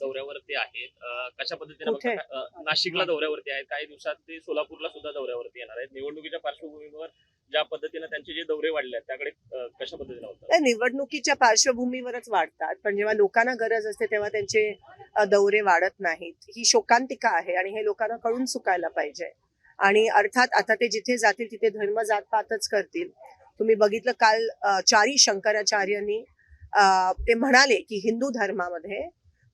दौऱ्यावरती आहेत. कशा पद्धतीने नाशिकला दौऱ्यावरती आहेत. काही दिवसात ते सोलापूरला सुद्धा दौऱ्यावरती येणार आहेत. निवडणुकीच्या पार्श्वभूमीवर ज्या पद्धतीने त्यांचे जे दौरे वाढले आहेत त्याकडे कशा पद्धतीने होतात? निवडणुकीच्या पार्श्वभूमीवरच वाढतात. पण जेव्हा लोकांना गरज असते तेव्हा त्यांचे दौरे वाढत नाहीत. ही शोकांतिका आहे आणि हे लोकांना कळून चुकायला पाहिजे. आणि अर्थात आता ते जिथे जातील तिथे धर्म जातपातच करतील. तुम्ही बघितलं काल चारी शंकराचार्यांनी ते म्हणाले की हिंदू धर्मामध्ये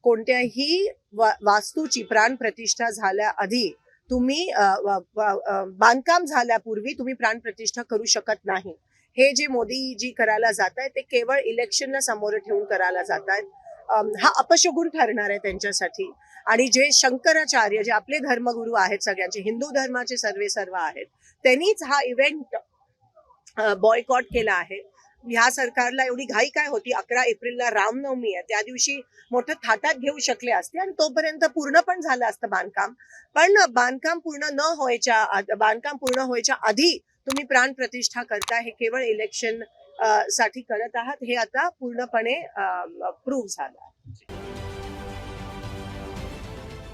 कोणत्याही वा- वास्तूची प्राणप्रतिष्ठा झाल्याआधी तुम्ही बांधकाम झाल्यापूर्वी तुम्ही प्राणप्रतिष्ठा करू शकत नाही. हे जे मोदीजी करायला जात आहेत ते केवळ इलेक्शनला समोर ठेवून करायला जात आहेत हा अपशगुन ठरणार आहे त्यांच्यासाठी. आणि जे शंकराचार्य जे आपले धर्मगुरू आहेत सगळ्यांचे हिंदू धर्माचे सर्वे सर्व आहेत त्यांनीच हा इव्हेंट बॉयकॉट केला आहे. ह्या सरकारला एवढी घाई काय होती? अकरा एप्रिलला रामनवमी आहे. त्या दिवशी मोठं थाटात घेऊ शकले असते आणि तोपर्यंत पूर्ण पण झालं असतं बांधकाम. पण बांधकाम पूर्ण न व्हायच्या बांधकाम पूर्ण व्हायच्या आधी तुम्ही प्राण प्रतिष्ठा करता हे केवळ इलेक्शनसाठी करत आहात हे आता पूर्णपणे प्रूव्ह झालं.